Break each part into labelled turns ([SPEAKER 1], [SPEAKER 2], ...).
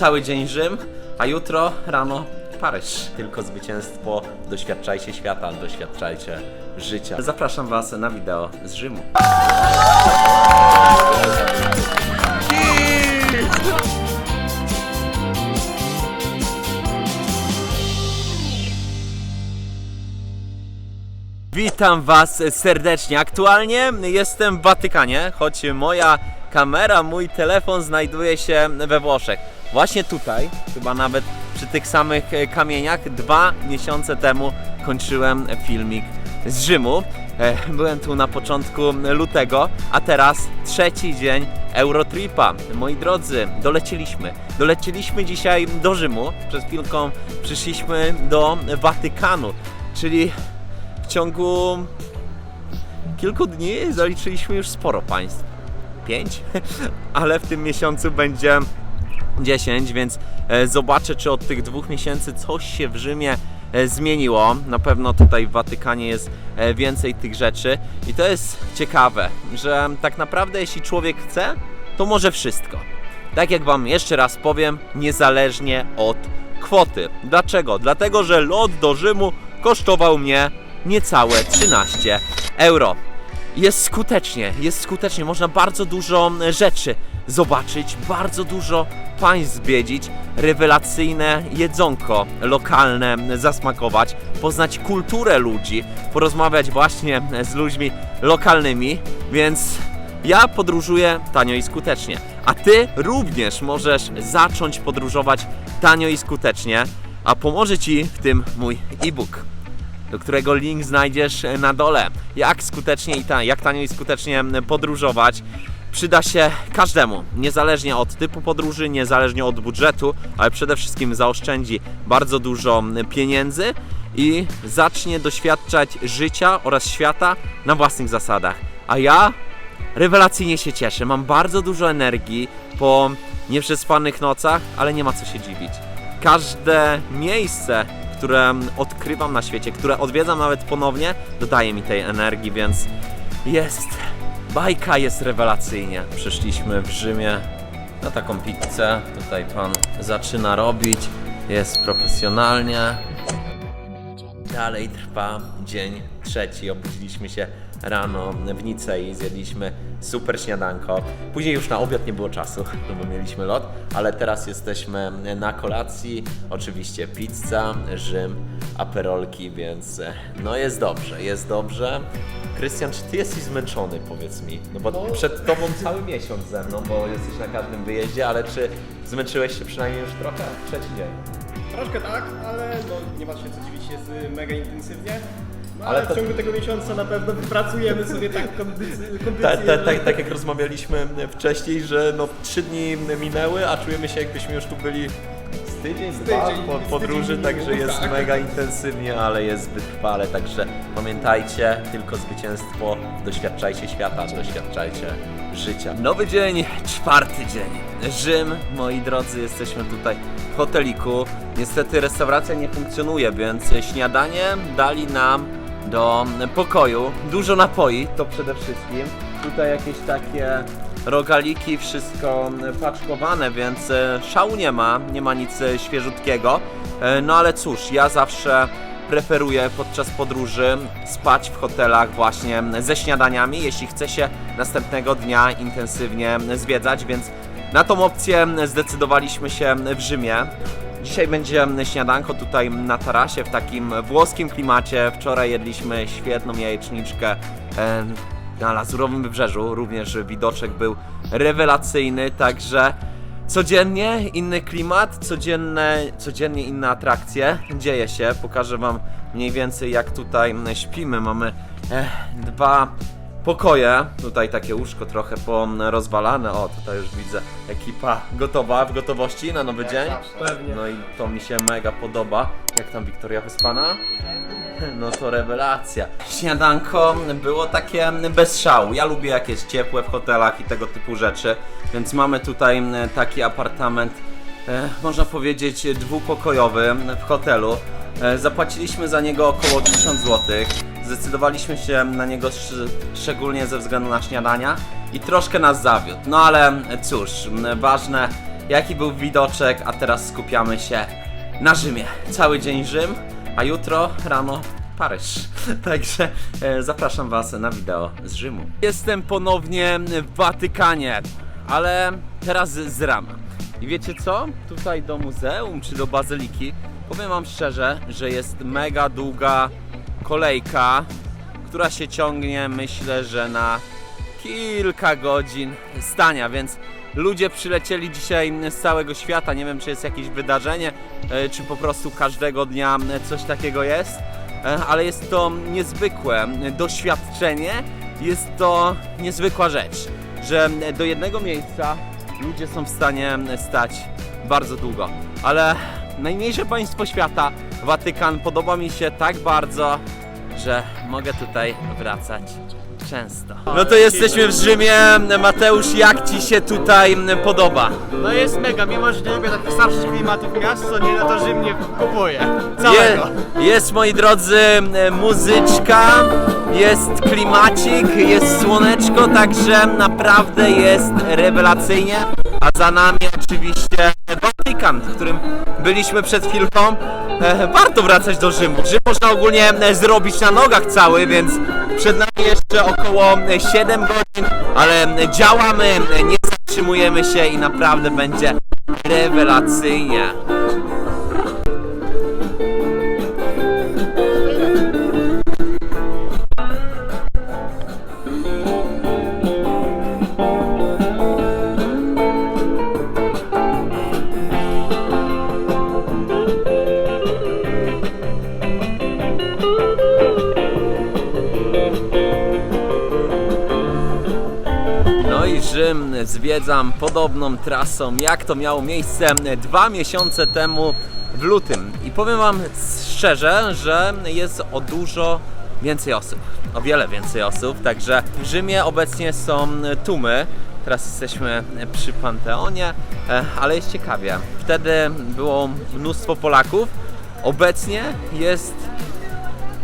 [SPEAKER 1] cały dzień Rzym, a jutro rano Paryż. Tylko zwycięstwo, doświadczajcie świata, doświadczajcie życia. Zapraszam Was na wideo z Rzymu. Witam Was serdecznie. Aktualnie jestem w Watykanie, choć moja kamera, mój telefon znajduje się we Włoszech. Właśnie tutaj, chyba nawet przy tych samych e, kamieniach, dwa miesiące temu kończyłem filmik z Rzymu. E, Byłem tu na początku lutego, a teraz trzeci dzień Eurotripa. Moi drodzy, dolecieliśmy. Dolecieliśmy dzisiaj do Rzymu. Przez chwilkę przyszliśmy do Watykanu, czyli w ciągu kilku dni zaliczyliśmy już sporo państw. Pięć, ale w tym miesiącu będzie 10, więc e, zobaczę, czy od tych dwóch miesięcy coś się w Rzymie e, zmieniło. Na pewno tutaj w Watykanie jest e, więcej tych rzeczy i to jest ciekawe, że tak naprawdę jeśli człowiek chce, to może wszystko. Tak jak Wam jeszcze raz powiem, niezależnie od kwoty. Dlaczego? Dlatego, że lot do Rzymu kosztował mnie niecałe 13 euro. Jest skutecznie, jest skutecznie. Można bardzo dużo e, rzeczy zobaczyć, bardzo dużo państw zwiedzić, rewelacyjne jedzonko lokalne zasmakować, poznać kulturę ludzi, porozmawiać właśnie z ludźmi lokalnymi, więc ja podróżuję tanio i skutecznie. A ty również możesz zacząć podróżować tanio i skutecznie, a pomoże ci w tym mój e-book do którego link znajdziesz na dole. Jak skutecznie i ta, jak tanio i skutecznie podróżować. Przyda się każdemu, niezależnie od typu podróży, niezależnie od budżetu, ale przede wszystkim zaoszczędzi bardzo dużo pieniędzy i zacznie doświadczać życia oraz świata na własnych zasadach. A ja rewelacyjnie się cieszę. Mam bardzo dużo energii po nieprzespanych nocach, ale nie ma co się dziwić. Każde miejsce, które odkrywam na świecie, które odwiedzam nawet ponownie, dodaje mi tej energii, więc jest. Bajka jest rewelacyjnie. Przyszliśmy w Rzymie na taką pizzę. Tutaj pan zaczyna robić. Jest profesjonalnie. Dalej trwa dzień trzeci. Obudziliśmy się rano w Nicei, zjedliśmy super śniadanko. Później już na obiad nie było czasu, no bo mieliśmy lot, ale teraz jesteśmy na kolacji. Oczywiście pizza, Rzym, aperolki, więc e, no jest dobrze, jest dobrze. Krystian, czy ty jesteś zmęczony, powiedz mi? No bo przed tobą cały miesiąc ze mną, bo jesteś na każdym wyjeździe, ale czy zmęczyłeś się przynajmniej już trochę? Trzeci dzień.
[SPEAKER 2] Troszkę tak, ale no, nie ma się co dziwić, jest y, mega intensywnie. No,
[SPEAKER 1] Ale
[SPEAKER 2] w ciągu tego miesiąca na pewno wypracujemy sobie tak kondycję.
[SPEAKER 1] Tak, tak, tak, tak jak rozmawialiśmy wcześniej, że no trzy dni minęły, a czujemy się jakbyśmy już tu byli z tydzień, dwa
[SPEAKER 2] tydzień,
[SPEAKER 1] po
[SPEAKER 2] z
[SPEAKER 1] podróży, także jest
[SPEAKER 2] tak.
[SPEAKER 1] mega intensywnie, ale jest wytrwale, także pamiętajcie, tylko zwycięstwo, doświadczajcie świata, doświadczajcie życia. Nowy dzień, czwarty dzień. Rzym, moi drodzy, jesteśmy tutaj w hoteliku. Niestety restauracja nie funkcjonuje, więc śniadanie dali nam do pokoju. Dużo napoi, to przede wszystkim. Tutaj jakieś takie rogaliki, wszystko paczkowane, więc e, szału nie ma, nie ma nic e, świeżutkiego. E, No ale cóż, ja zawsze preferuję podczas podróży spać w hotelach właśnie ze śniadaniami, jeśli chce się następnego dnia intensywnie zwiedzać, więc na tą opcję zdecydowaliśmy się w Rzymie. Dzisiaj będzie śniadanko tutaj na tarasie w takim włoskim klimacie. Wczoraj jedliśmy świetną jajeczniczkę e, na Lazurowym Wybrzeżu. Również widoczek był rewelacyjny, także codziennie inny klimat, codzienne, codziennie inne atrakcje. Dzieje się, pokażę Wam mniej więcej jak tutaj śpimy. Mamy e, dwa pokoje. Tutaj takie łóżko trochę porozwalane. O, tutaj już widzę ekipa gotowa, w gotowości na nowy dzień.
[SPEAKER 2] Pewnie.
[SPEAKER 1] No i to mi się mega podoba. Jak tam Wiktoria Wyspana? No to rewelacja. Śniadanko było takie bez szału. Ja lubię jak jest ciepłe w hotelach i tego typu rzeczy, więc mamy tutaj taki apartament, można powiedzieć dwupokojowy w hotelu. E, Zapłaciliśmy za niego około 1000 zł. Zdecydowaliśmy się na niego sz- szczególnie ze względu na śniadania i troszkę nas zawiódł. No ale cóż, ważne jaki był widoczek, a teraz skupiamy się na Rzymie. Cały dzień Rzym, a jutro rano Paryż. Także e, zapraszam Was na wideo z Rzymu. Jestem ponownie w Watykanie, ale teraz z rama. I wiecie co? Tutaj do muzeum czy do bazyliki powiem Wam szczerze, że jest mega długa kolejka, która się ciągnie myślę, że na kilka godzin stania, więc ludzie przylecieli dzisiaj z całego świata. Nie wiem, czy jest jakieś wydarzenie, e, czy po prostu każdego dnia coś takiego jest, e, ale jest to niezwykłe doświadczenie, jest to niezwykła rzecz, że do jednego miejsca ludzie są w stanie stać bardzo długo. Ale najmniejsze państwo świata, Watykan, podoba mi się tak bardzo, że mogę tutaj wracać często. No to jesteśmy w Rzymie. Mateusz, jak Ci się tutaj podoba?
[SPEAKER 2] No jest mega, mimo że nie lubię takich starszych klimatów miast, co nie, no to Rzym nie kupuję. Całego.
[SPEAKER 1] Je, jest, moi drodzy, muzyczka, jest klimacik, jest słoneczko, także naprawdę jest rewelacyjnie. A za nami oczywiście Watykan, w którym byliśmy przed chwilką. E, warto wracać do Rzymu. Rzym można ogólnie e, zrobić na nogach cały, więc przed nami jeszcze około e, 7 godzin, ale działamy, nie zatrzymujemy się i naprawdę będzie rewelacyjnie. No i Rzym zwiedzam podobną trasą, jak to miało miejsce dwa miesiące temu w lutym. I powiem Wam szczerze, że jest o dużo więcej osób, o wiele więcej osób, także w Rzymie obecnie są tłumy. Teraz jesteśmy przy Panteonie, e, ale jest ciekawie. Wtedy było mnóstwo Polaków, obecnie jest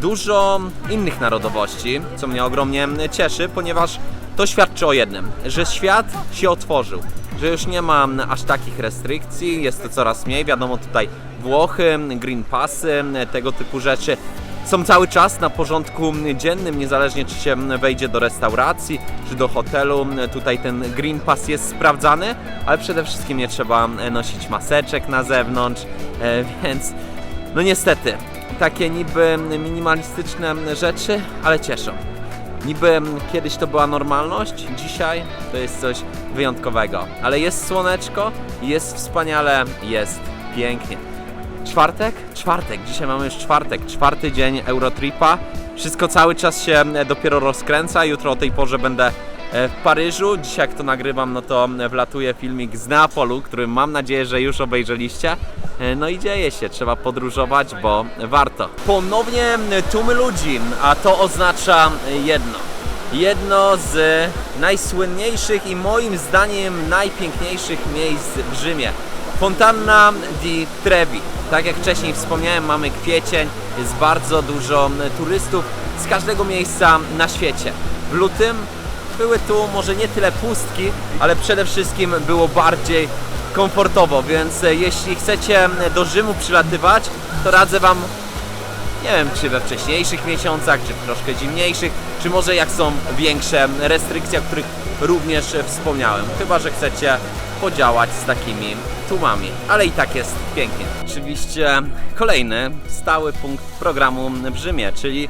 [SPEAKER 1] dużo innych narodowości, co mnie ogromnie cieszy, ponieważ to świadczy o jednym, że świat się otworzył, że już nie ma aż takich restrykcji, jest to coraz mniej, wiadomo tutaj Włochy, Green Passy, tego typu rzeczy są cały czas na porządku dziennym, niezależnie czy się wejdzie do restauracji, czy do hotelu, tutaj ten Green Pass jest sprawdzany, ale przede wszystkim nie trzeba nosić maseczek na zewnątrz, e, więc no niestety, takie niby minimalistyczne rzeczy, ale cieszą. Niby kiedyś to była normalność, dzisiaj to jest coś wyjątkowego. Ale jest słoneczko, jest wspaniale, jest pięknie. Czwartek? Czwartek. Dzisiaj mamy już czwartek, czwarty dzień Eurotripa. Wszystko cały czas się e, dopiero rozkręca. Jutro o tej porze będę w Paryżu. Dzisiaj jak to nagrywam, no to wlatuje filmik z Neapolu, który mam nadzieję, że już obejrzeliście. E, No i dzieje się, trzeba podróżować, bo warto. Ponownie tłumy ludzi, a to oznacza jedno. Jedno z najsłynniejszych i moim zdaniem najpiękniejszych miejsc w Rzymie. Fontanna di Trevi. Tak jak wcześniej wspomniałem, mamy kwiecień, jest bardzo dużo turystów z każdego miejsca na świecie. W lutym były tu może nie tyle pustki, ale przede wszystkim było bardziej komfortowo, więc e, jeśli chcecie do Rzymu przylatywać, to radzę Wam nie wiem, czy we wcześniejszych miesiącach, czy w troszkę zimniejszych, czy może jak są większe restrykcje, o których również wspomniałem. Chyba, że chcecie podziałać z takimi tłumami, ale i tak jest pięknie. Oczywiście kolejny stały punkt programu w Rzymie, czyli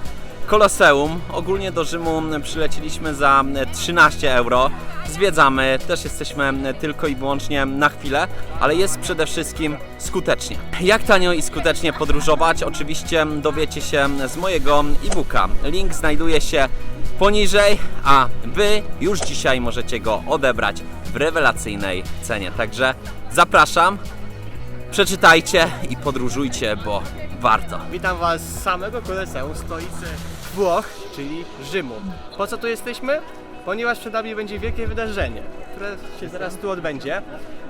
[SPEAKER 1] Koloseum. Ogólnie do Rzymu przyleciliśmy za 13 euro. Zwiedzamy, też jesteśmy tylko i wyłącznie na chwilę, ale jest przede wszystkim skutecznie. Jak tanio i skutecznie podróżować? Oczywiście dowiecie się z mojego e-booka. Link znajduje się poniżej, a Wy już dzisiaj możecie go odebrać w rewelacyjnej cenie. Także zapraszam, przeczytajcie i podróżujcie, bo warto.
[SPEAKER 2] Witam Was z samego Koloseum, stolicy Włoch, czyli Rzymu. Po co tu jesteśmy? Ponieważ przed nami będzie wielkie wydarzenie, które się zaraz tu odbędzie.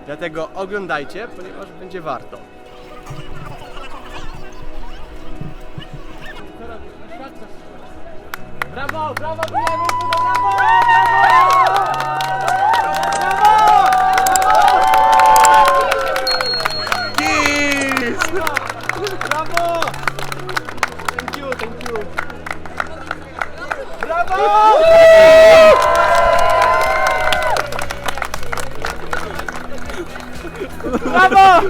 [SPEAKER 2] Dlatego oglądajcie, ponieważ będzie warto. Brawo, brawo, bijemy, brawo! Brawo!
[SPEAKER 1] Brawo!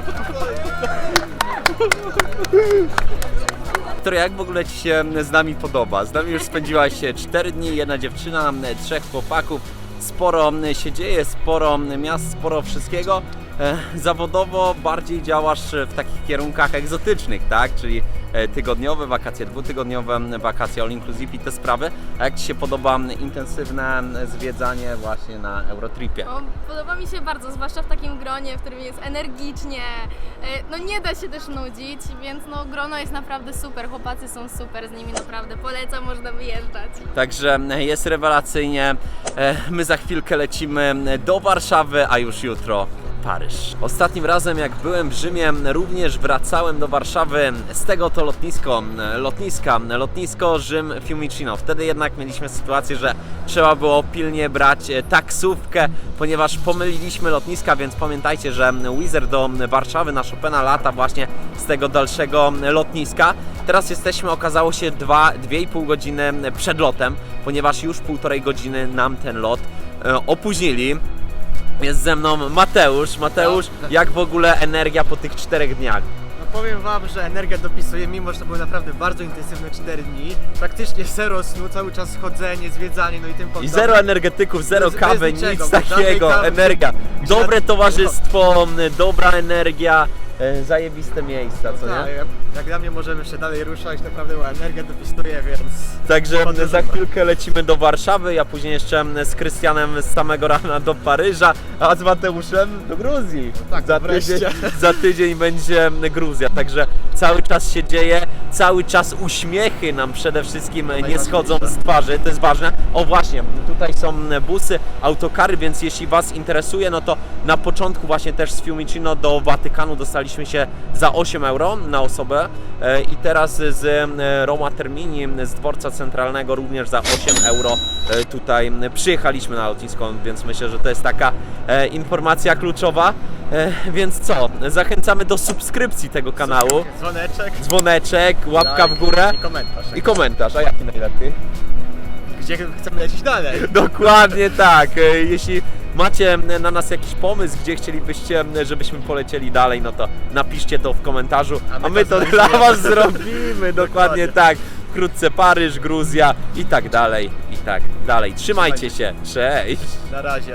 [SPEAKER 1] Która jak w ogóle Ci się z nami podoba? Z nami już spędziłaś 4 dni, jedna dziewczyna, trzech chłopaków. Sporo się dzieje, sporo miast, sporo wszystkiego. E, Zawodowo bardziej działasz w takich kierunkach egzotycznych, tak? Czyli e, tygodniowe wakacje, dwutygodniowe wakacje, all inclusive i te sprawy. A jak Ci się podoba intensywne zwiedzanie właśnie na Eurotripie?
[SPEAKER 3] No, podoba mi się bardzo, zwłaszcza w takim gronie, w którym jest energicznie. E, No nie da się też nudzić, więc no grono jest naprawdę super, chłopacy są super, z nimi naprawdę polecam, można wyjeżdżać.
[SPEAKER 1] Także jest rewelacyjnie. My za chwilkę lecimy do Warszawy, a już jutro Paryż. Ostatnim razem jak byłem w Rzymie, również wracałem do Warszawy z tego to lotnisko, lotniska, lotnisko Rzym Fiumicino. Wtedy jednak mieliśmy sytuację, że trzeba było pilnie brać e, taksówkę, ponieważ pomyliliśmy lotniska, więc pamiętajcie, że Wizard do Warszawy na Chopina lata właśnie z tego dalszego lotniska. Teraz jesteśmy, okazało się, 2,5 godziny przed lotem, ponieważ już półtorej godziny nam ten lot e, opóźnili. Jest ze mną Mateusz. Mateusz, jak w ogóle energia po tych czterech dniach?
[SPEAKER 2] No powiem wam, że energia dopisuje, mimo że to były naprawdę bardzo intensywne 4 dni. Praktycznie zero snu, cały czas chodzenie, zwiedzanie, no i tym
[SPEAKER 1] I
[SPEAKER 2] podobne.
[SPEAKER 1] zero energetyków, zero
[SPEAKER 2] Bez- bez
[SPEAKER 1] kawy,
[SPEAKER 2] niczego,
[SPEAKER 1] nic
[SPEAKER 2] żadnej
[SPEAKER 1] takiego,
[SPEAKER 2] kawy,
[SPEAKER 1] energia. Dobre towarzystwo, dobra energia, e, zajebiste miejsca, co nie?
[SPEAKER 2] jak, dla mnie możemy jeszcze dalej ruszać, naprawdę była energia dopisuje, więc...
[SPEAKER 1] Także za chwilkę lecimy do Warszawy, ja później jeszcze z Krystianem z samego rana do Paryża, a z Mateuszem do Gruzji.
[SPEAKER 2] tak,
[SPEAKER 1] za,
[SPEAKER 2] wreszcie.
[SPEAKER 1] tydzień, za tydzień będzie Gruzja, także cały czas się dzieje, cały czas uśmiechy nam przede wszystkim nie schodzą z twarzy, to jest ważne. O właśnie, tutaj są busy, autokary, więc jeśli Was interesuje, no to na początku właśnie też z Fiumicino do Watykanu dostaliśmy się za 8 euro na osobę e, i teraz z e, Roma Termini, z dworca centralnego również za 8 euro e, tutaj przyjechaliśmy na lotnisko, więc myślę, że to jest taka informacja kluczowa. Więc co, zachęcamy do subskrypcji tego kanału,
[SPEAKER 2] Dzwoneczek.
[SPEAKER 1] dzwoneczek, łapka w górę
[SPEAKER 2] I komentarz.
[SPEAKER 1] i komentarz, a jaki najlepiej?
[SPEAKER 2] Gdzie chcemy lecieć dalej?
[SPEAKER 1] Dokładnie tak. Jeśli macie na nas jakiś pomysł, gdzie chcielibyście, żebyśmy polecieli dalej, no to napiszcie to w komentarzu, a my,
[SPEAKER 2] my to
[SPEAKER 1] to dla. Was zrobimy. Dokładnie
[SPEAKER 2] Dokładnie.
[SPEAKER 1] tak. Wkrótce Paryż, Gruzja i tak dalej, i tak dalej. Trzymajcie się. Cześć.
[SPEAKER 2] Na razie.